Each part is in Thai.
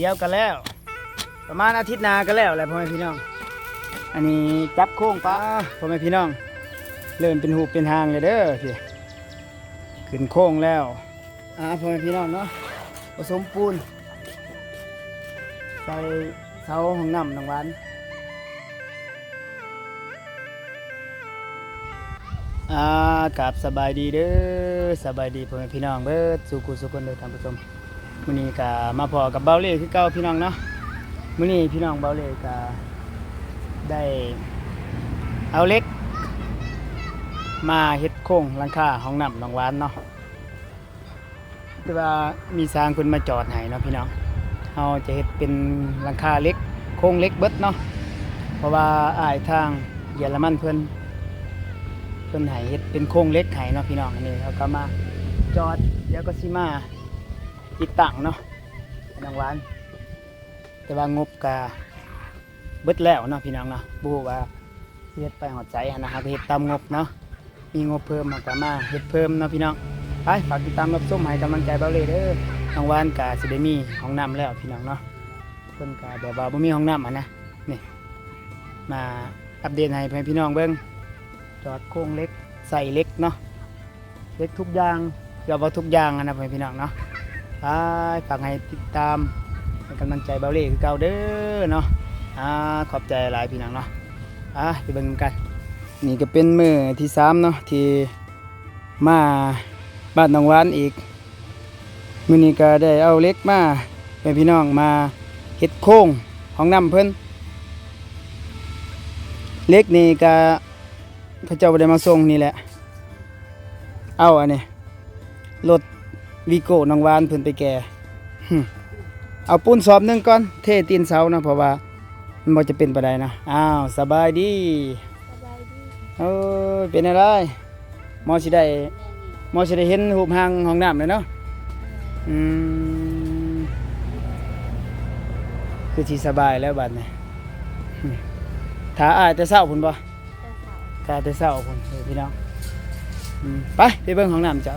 เดียวกันแล้ว ประมาณอาทิตย์นาก็แล้วแหละพ่อแม่พี่น้อง อันนี้จับโค้งปลาพ่อแม่พี่น้อง เริ่มเป็นหูเป็นหางเลยเด้อพี่ขึ้นโค้งแล้วอ่าพ่อแม่พี่น้องเนาะผสมปูนใส่เสาห้องน้ำน้องหวานอ่ากราบสบายดีเด้อสบายดีพ่อแม่พี่น้องเบิดสู่กุสุขคนเด้อท่านผู้ชม มื้อนี้ก็มาพอกับเบาเล่คือเก่าพี่น้องเนาะมื้อนี้พี่น้องเบาเล่ก็ได้เอาเล็ก มาเฮ็ดโค้งหลังคาห้องน้ำน้องหวานเนาะแต่ว่ามีสร้างคนมาจอดให้เนาะพี่น้องเราจะเฮ็ดเป็นหลังคาเล็ก โค้งเล็กเบิดเนาะเพราะว่าอ้ายทางเยอรมันเพิ่นเพิ่นให้เฮ็ดเป็นโค้งเล็กให้เนาะพี่น้องอันนี้เขาก็มาจอดเดี๋ยวก็สิมา ติดตั้งเนาะน้องหวาน แต่ว่างบก็เบิดแล้วเนาะพี่น้องเนาะบูว่าเฮ็ดไปหอดใจนะครับเฮ็ดตามงบเนาะมีงบเพิ่มมากะมาเฮ็ดเพิ่มเนาะพี่น้องไปฝากติดตามรับชมให้กำลังใจเบาเลยเด้อทางวานกะสิได้มีห้องน้ำแล้วพี่น้องเนาะเพิ่นกะแบบว่าบ่มีห้องน้ำอะนะนี่มาอัปเดตให้เพื่อนพี่น้องเบิ่งจอดโค้งเล็กใส่เล็กเนาะเล็กทุกอย่างเกือบว่าทุกอย่างนะเพื่อนพี่น้องเนาะ ไปฝากให้ติดตามเป็นกำลังใจเบาเลยคือเก่าเด้อเนาะอ่าขอบใจหลายพี่น้องเนาะอะไปเบิ่งกันนี่ก็เป็นมือที่สามเนาะที่มาบ้านหนองหวานอีกมือนี้ก็ได้เอาเล็กมาเป็นพี่น้องมาเฮ็ดโค้งของน้ำเพิ่นเล็กนี่ก็เขาเจ้าได้มาส่งนี่แหละ เอาอันนี้รถ วีโก้หนองหวานเพิ่นไปแก่หึเอาปูนสอบหนึงก่อน เทตีนเสานะเพราะว่ามันบ่จะเป็นปานใดนะอ้าวสบายดีสบายดีเอ้ยเป็นอะไรหมอสิได้หมอสิได้เห็นรูปหางห้องน้ำเลยเนาะอืมคือสิสบายแล้วบัดนี้อืมถ้าอายแต่เช้าพุ่นบ่เจ้าสาวถ้าแต่เช้าพุ่นเออพี่น้องอืมไปไปเบิ่งห้องน้ำเจ้า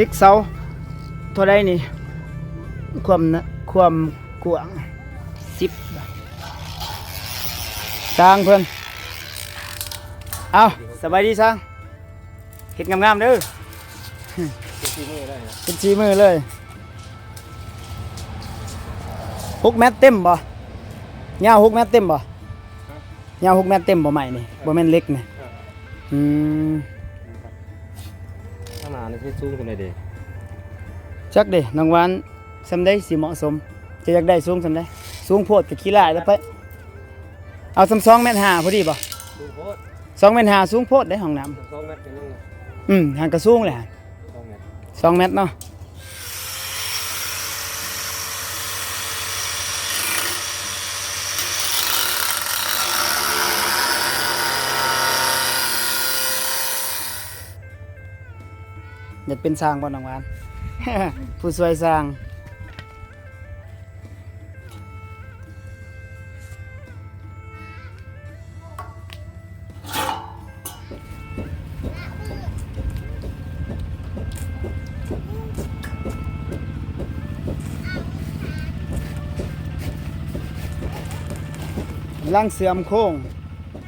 ล็กเสาเท่าใดนี่ ความนะความกว้างสิบสร้างเพิ่นเอาสบายดีสร้างเห็ดงามๆเด้อที่มือได้นะเป็นชีมือเลยหกเมตรเต็มบ่ยาวหกเมตรเต็มบ่ยาวหกเมตรเต็มบ่ใหม่นี่บ่แม่นเล็กนี่อืม ข้างหน้านี่คือสูงขึ้นเลยเด้จักเด้น้องหวานสำได้สิเหมาะสม จะอยากได้สูงสำได้สูงโพดกับขี้ลายแล้วไป เอาสำสองเมตรห้าพอดีบ่ดูโพดสองเมตรห้าสูงโพดได้ห้องน้ำสองเมตรเป็นยังไงอืมห่างกระสูงแหละสองเมตรสองเมตรเนาะ อยากเป็นสร้างบ่น้องหวาน ผู้ช่วยสร้างล่างเสื่อมโค้ง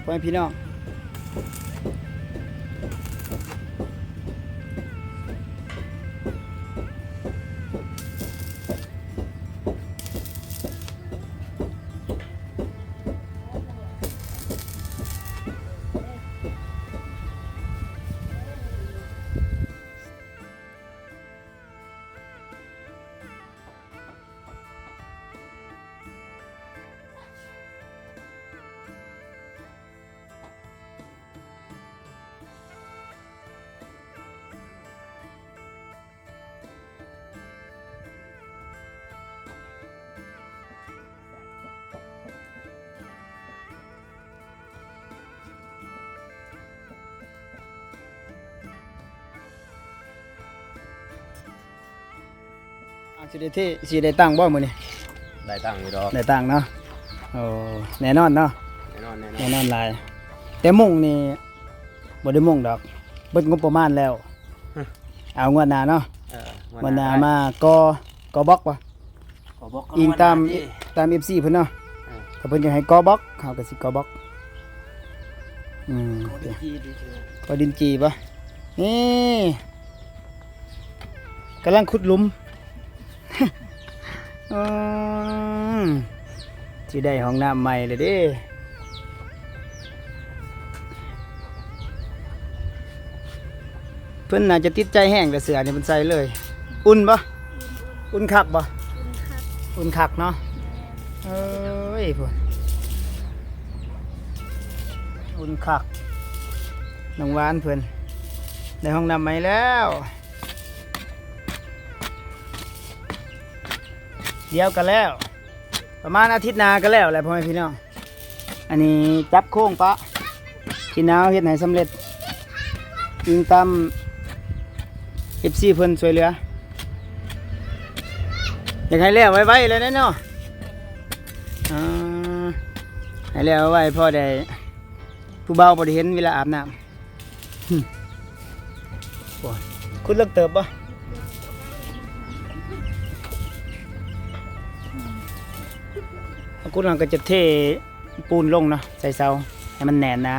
พ่อแม่พี่น้อง สิได้ที่สิได้ตั้งบ่มื้อนี้ได้ตังค์อยู่ดอกได้ตั้งเนาะโอ้แน่นอนเนาะแน่นอนแน่นอแน่นนอนหลายแต่มุ่งนี่บ่ได้มุ่งดอกเบิดงบประมาณแล้ว เอางวดหน้าเนาะเอองวดหน้ามากอกอบล็อกวะขอบอกก่นอิงตามวันหน้ดิตาม FC เพิ่นเนาะเออถ้าเพิ่นจะให้กอบล็อกเฮาก็สิกอบล็อกอืมขอดีจีดีจีก็ดินจีปะนี่กำลังขุดหลุม อืมสิได้ห้องน้ำใหม่เลยเด้เพิ่นน่าจะติดใจแห้งแต่เสือนี่มันใส่เลย อุ่นปะอุ่นคักปะคุณครับอุ่นคักเนาะเอ้ยพวกอุ่นคักน้องหวานเพิ่นในห้องน้ำใหม่แล้ว เดียวกันแล้ว ประมาณอาทิตย์นาก็แล้วแหละพ่อแม่พี่น้องอันนี้จับโค้งปะกินน้าวเฮ็ดไหนสำเร็จยิงตามเอฟซีเพิ่นช่วยเหลืออยากให้แล้วไว้ๆเลยนะเนาะอ่าให้แล้วไว้พ่อได้ผู้เบาบ่ได้เห็นเวลาอาบน้ำโอ้ยคุณเลิกเติบปะ คุณหลังก็จะเทปูนลงเนาะใส่เสาให้มันแน่นนะ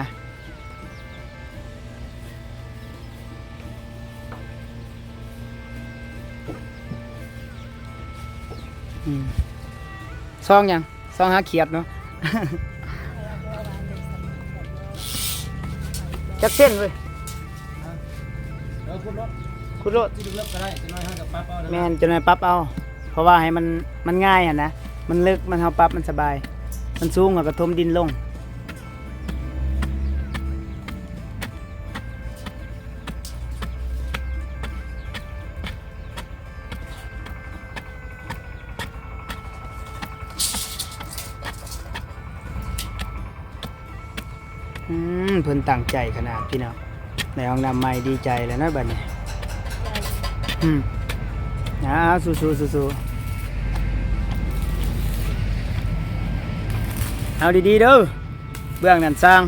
อืมซองยังซองหาเขียดเนาะจักเส้นเว้ยเออคุณรถคุณโรดที่ดึงเลิกก็ได้จะน้อยห้ากับปั๊บเอาเด้อแม่นจะหน่อยปรั๊บเอา เพราะว่าให้มันมันง่ายอะนะ มันลึกมันเฮาปั๊บมันสบาย มันสูงก็ทมดินลง อืมเพิ่นตั้งใจขนาดพี่น้องในห้องน้ำใหม่ดีใจแล้วนะบัดนี้ อืมอ่าสู้สู้สู้สู้ เอาดีๆเด้อเบื้องนั่นสร้าง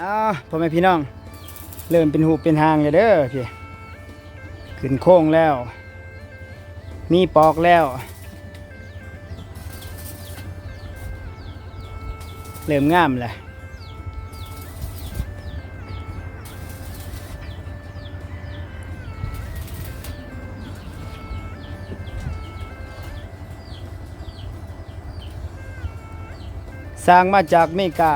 อาพ่อแม่พี่น้อง เริ่มเป็นหูเป็นหางเลยเด้อพี่ขึ้นโค้งแล้ว มีปอกแล้วเริ่มงามเลยสร้างมาจากเมกา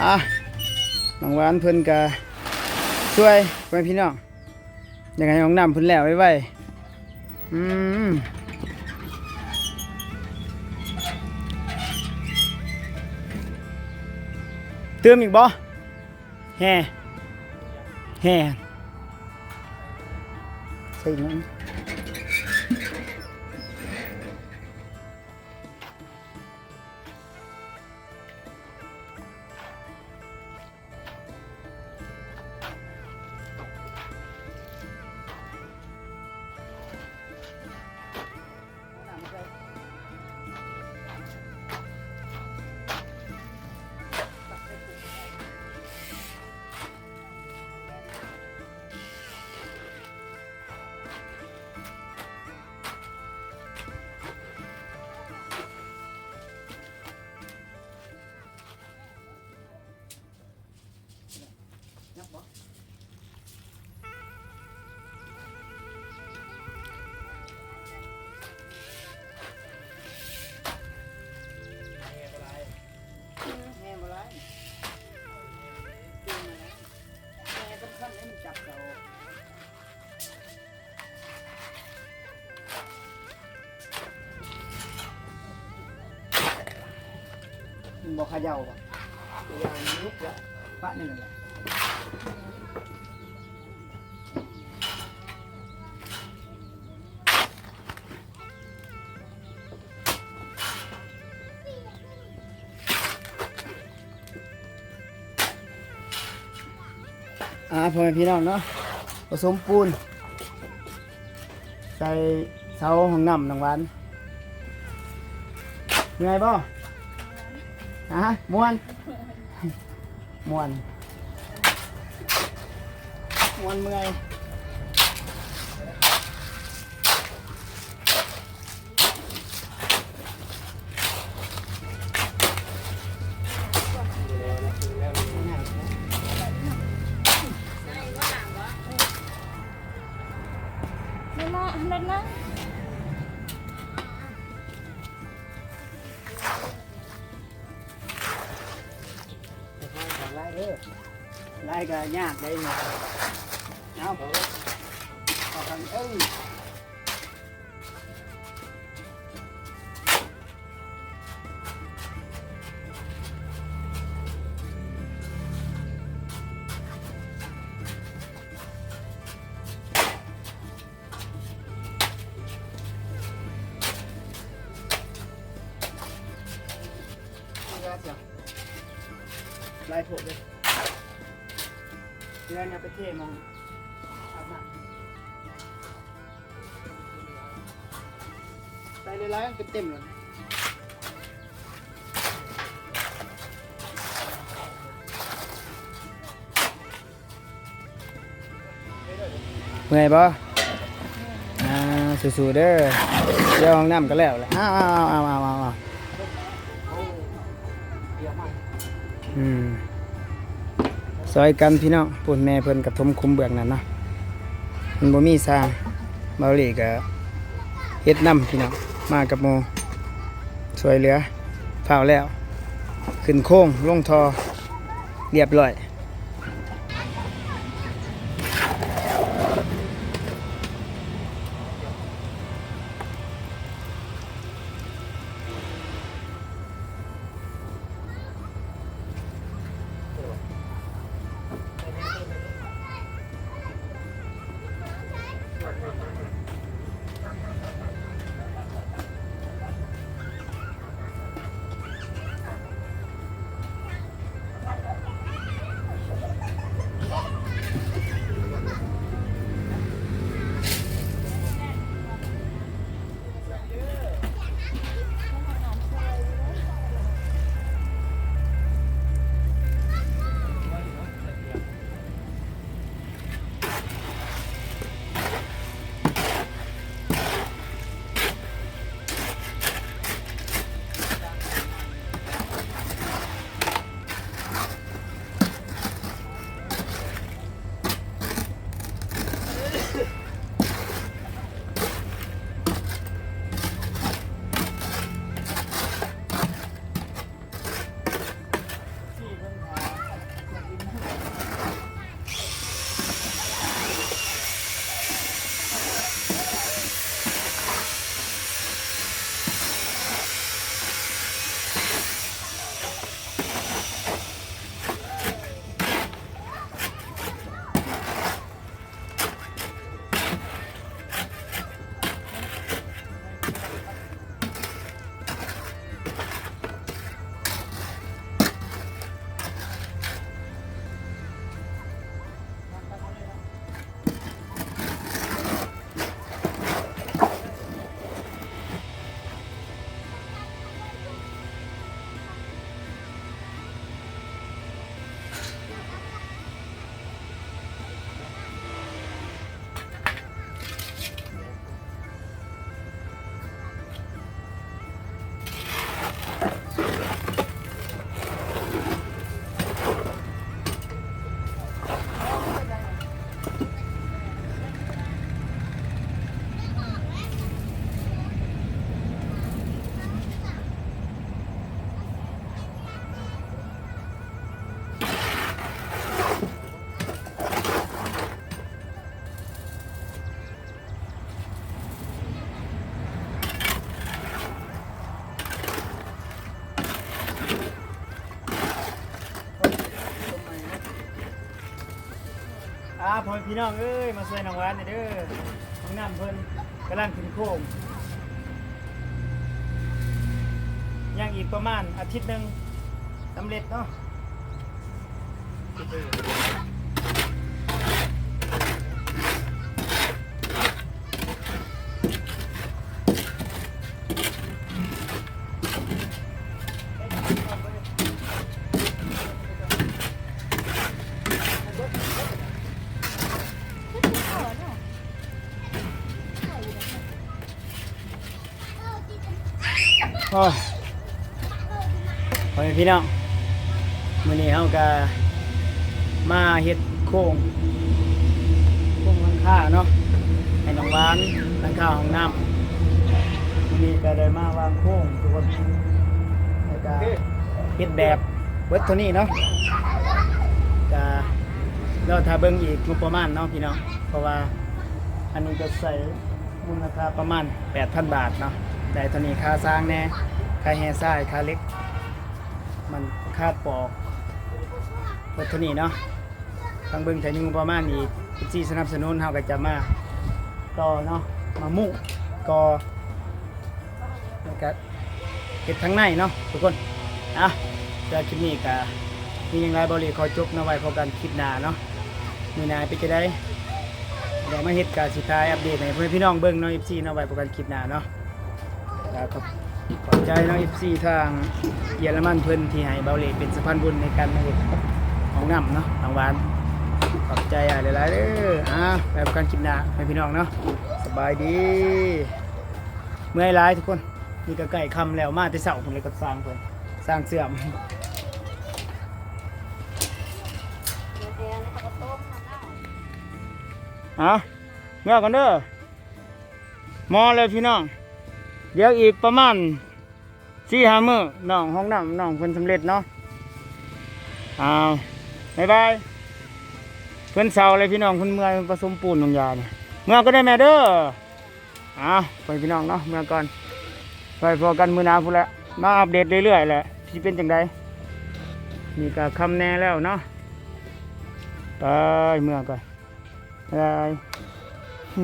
อะน้องหวานเพิ่นก็ช่วยเพื่อนพี่น้องยังไงของนำเพิ่นแล้วไว้ไว้อืมเติมอีกบ่แฮ่แฮ่ใส่อีกห น่อยบ่เขย่าบ่เขย่ามันลุกแล้วปะนี่นั่นแหละอ่าพ่อแม่พี่น้องเนาะผสมปูน ใส่เสาห้องน้ำนางหวันเหนื่อยบ่ฮะม่ วนม่วนม่วนเมื่อยไม่มาเล่นน ไล่ก็ยากได้เนาะ เอาเอากันเอ้ยไล่ผมเลยเดือนเนี่ยไปเทมองอาบน้ำใส่เลยไล่เต็มเลยเมื่อยปะอ่าสู้ๆเด้อเดี๋ยวห้องน้ำก็แล้วแหละอ้าวอ้าวอ้าวอ้าวอ้าวอ้าวอืม ซอยกันพี่น้องปุ่นแม่เพิ่นกับทมคุมเบื้องนั่นเนาะมันบ่มีซาเบาหลีกับเฮ็ดน้ำพี่น้องมากับโมช่วยเหลือเผาแล้ว ขึ้นโค้งลงทอเรียบร้อย อ่าพ่อแม่พี่น้องเอ้ยมาช่วยน้องหวานหน่อยเด้อห้องน้ำเพิ่นกำลังขึ้นโค้งยังอีกประมาณอาทิตย์หนึ่งสำเร็จเนาะ โอ้ยพ่อแม่พี่น้องมื้อนี้เฮาก็มาเฮ็ดโค้งโค้งหลังคาเนาะให้น้องหวานหลังคาห้องน้ำมื้อนี้ก็ได้มาวางโค้งทุกคนแล้วก็เฮ็ดแบบเบิดเท่านี้เนาะก็เราถ้าเบิ่งอีกงบประมาณเนาะพี่น้องเพราะว่าอันนี้ก็ใส่มูลค่าประมาณ 8,000 บาทเนาะ ได้เท่านี้ค่าสร้างแน่ค่าแห่ทรายค่าเล็ก มันคาดปอกเบิดท่านี้เนาะทางเบิ่งถ้ามีงบประมาณอีกที่สนับสนุนเฮาก็จะมาต่อเนาะมามุ่งก่อแล้วก็เฮ็ดทั้งในเนาะทุกคนอะจากคลิปนี้ก็มีอย่างไรบริขอจบนะไว้พบกันคลิปหน้าเนาะมีนายไปจะได้เดี๋ยวมาเฮ็ดการสิทายอัปเดตให้เพื่อนพี่น้องเบิ่งเนาะ FC เนาะไว้พบกันคลิปหน้าเนาะ แล้วขอบขอบใจเนาะ FC ทางเยอรมันเพิ่นที่ให้เบาเลเป็นสะพานบุญในการมาเฮ็ดของน้ำเนาะทางวานขอบใจอะหลายๆเด้ออะไว้พบกันคลิปหน้าให้พี่น้องเนาะสบายดี เมื่อยหลายทุกคนนี่ก็ใกล้คำแล้วมาแต่เช้าพุ่นเลยก็สร้างเพิ่นสร้างเสื่อมเดี๋ยวเดี๋ยวแล้วก็ต้มน้ำเน่าเอาเมื่อกันเด้อมอเลยพี่น้อง เดี๋ยวอีกประมาณสี่ห้ามือน้องห้องน้ำน้องเพิ่นสำเร็จเนาะเอาบายบายเพิ่นเศร้าเลยพี่น้องเพิ่นเมื่อยผสมปูนลงยาเนี่ยเมื่อก็ได้แม่เด้อเอาวไปพี่น้องเนาะเมื่อก่อนไปพอกันมือหนาพุ่นละมาอัปเดตเรื่อยๆแหละที่เป็นจังไดนี่ก็คำแน่แล้วเนาะไปเมื่อก่อนไรหึ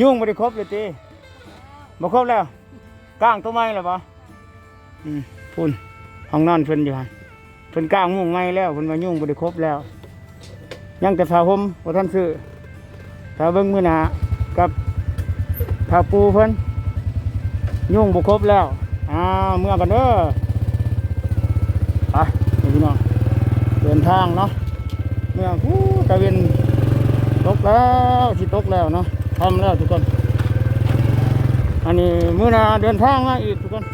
ยุ่งไม่ได้ครบเลยตีบ่ครบแล้ว ก้างตัวไม้แล้วปะอืมพุ่นห้องนอนเพิ่นอยู่ฮะเพิ่นก้างมุ้งไม้แล้วเพิ่นว่ายุ่งบ่ได้ครบแล้ว ยังแต่ผ้าห่มบ่ทันซื้อถ้าเบิ่งมือหนากับผ้าปูเพิ่นยุ่งบ่ครบแล้วอ้าวเมื่อกันเด้อไปพี่น้องเดินทางเนาะเมื่อผู้ตะเวนตกแล้วที่ตกแล้วเนาะทำแล้วทุกคน อันนี้มื้อหนาเดินทางมาอีกทุกคน